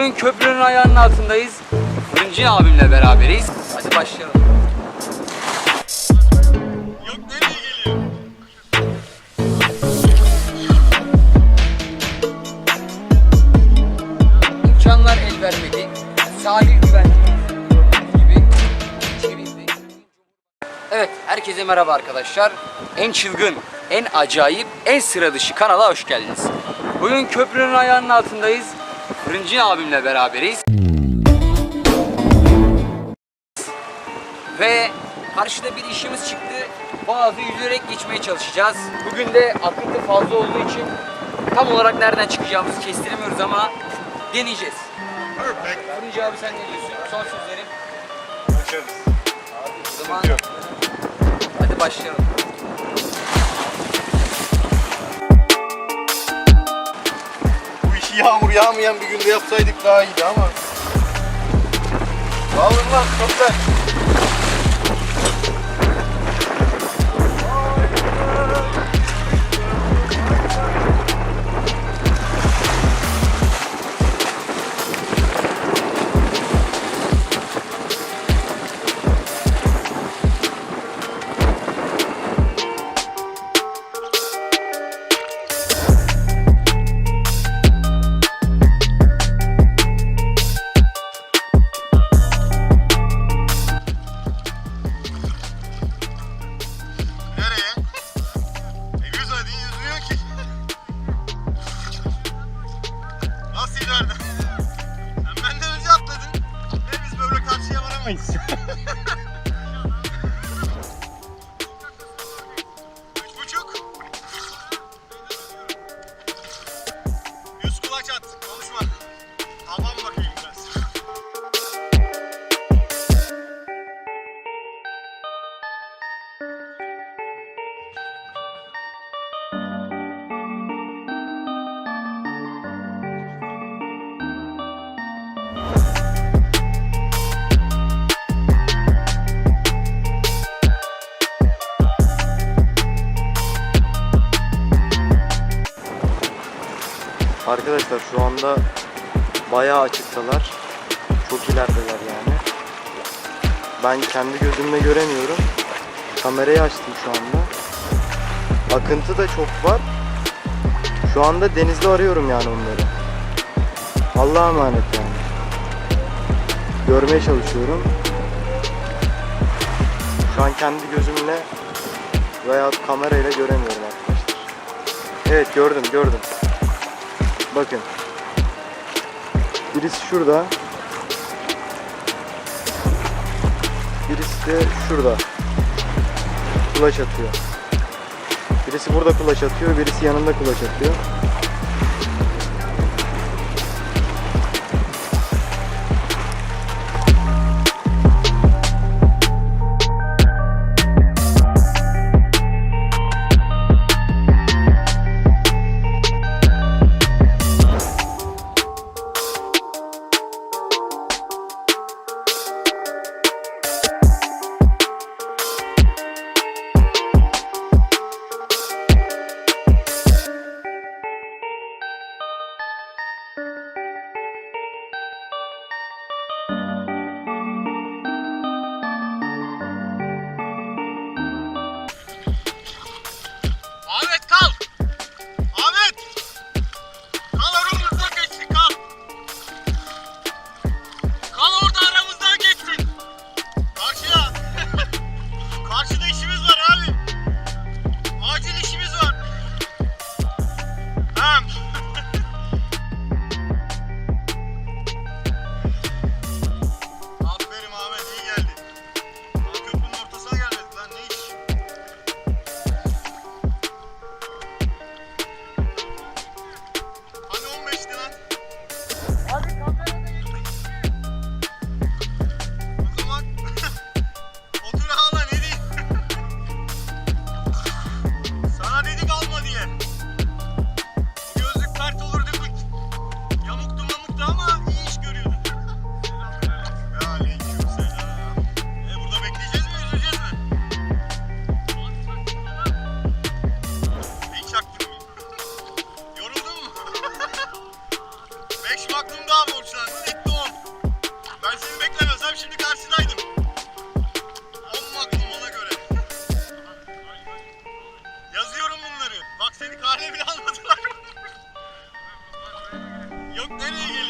Bugün köprünün ayağının altındayız. Fırıncı abimle beraberiz. Hadi başlayalım. Yok nereye geliyor? İmkanlar el vermedi. Gibi çevirdi. Evet, herkese merhaba arkadaşlar. En çılgın, en acayip, en sıra dışı kanala hoş geldiniz. Bugün köprünün ayağının altındayız. Fırıncı abimle beraberiz. Ve karşıda bir işimiz çıktı. Boğazı yüzerek geçmeye çalışacağız. Bugün de akıntı fazla olduğu için tam olarak nereden çıkacağımızı kestiremiyoruz ama deneyeceğiz. Perfect. Fırıncı abi sen ne diyorsun? Son sözlerim. Başarırız. O zaman hadi başlayalım. Yağmur yağmayan bir günde yapsaydık daha iyiydi ama. Alın lan toplar. İleride? Sen benden önce atladın. Ve biz böyle karşıya varamayız. Arkadaşlar şu anda bayağı açıktalar. Çok ilerideler yani. Ben kendi gözümle göremiyorum. Kamerayı açtım şu anda. Akıntı da çok var. Şu anda denizde arıyorum yani onları. Allah'a emanet yani. Görmeye çalışıyorum. Şu an kendi gözümle veya kamerayla göremiyorum arkadaşlar. Evet gördüm gördüm. Bakın. Birisi şurada. Birisi de şurada. Kulaç atıyor. Birisi burada kulaç atıyor, birisi yanında kulaç atıyor. cực cái đi.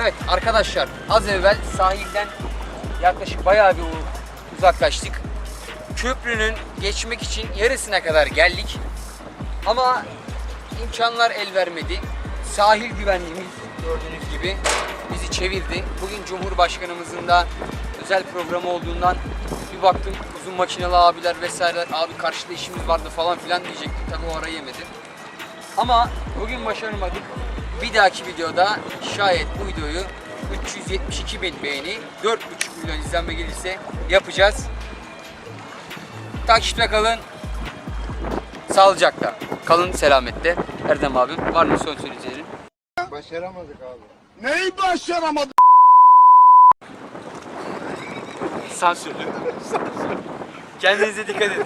Evet arkadaşlar az evvel sahilden yaklaşık bayağı bir uzaklaştık. Köprünün geçmek için yarısına kadar geldik. Ama imkanlar el vermedi. Sahil güvenliğimiz gördüğünüz gibi bizi çevirdi. Bugün Cumhurbaşkanımızın da özel programı olduğundan bir baktım uzun makinalı abiler vesaireler abi karşıda işimiz vardı falan filan diyecektim. Tabi o arayı yemedim. Ama bugün başaramadık. Bir dahaki videoda şayet bu videoyu 372 bin beğeni, 4,5 milyon izlenme gelirse yapacağız. Takipte kalın. Sağlıcakla. Kalın selamette. Erdem abim var mı son söyleyeceğin? Başaramadık abi. Neyi başaramadık? Sansürlü. Kendinize dikkat edin.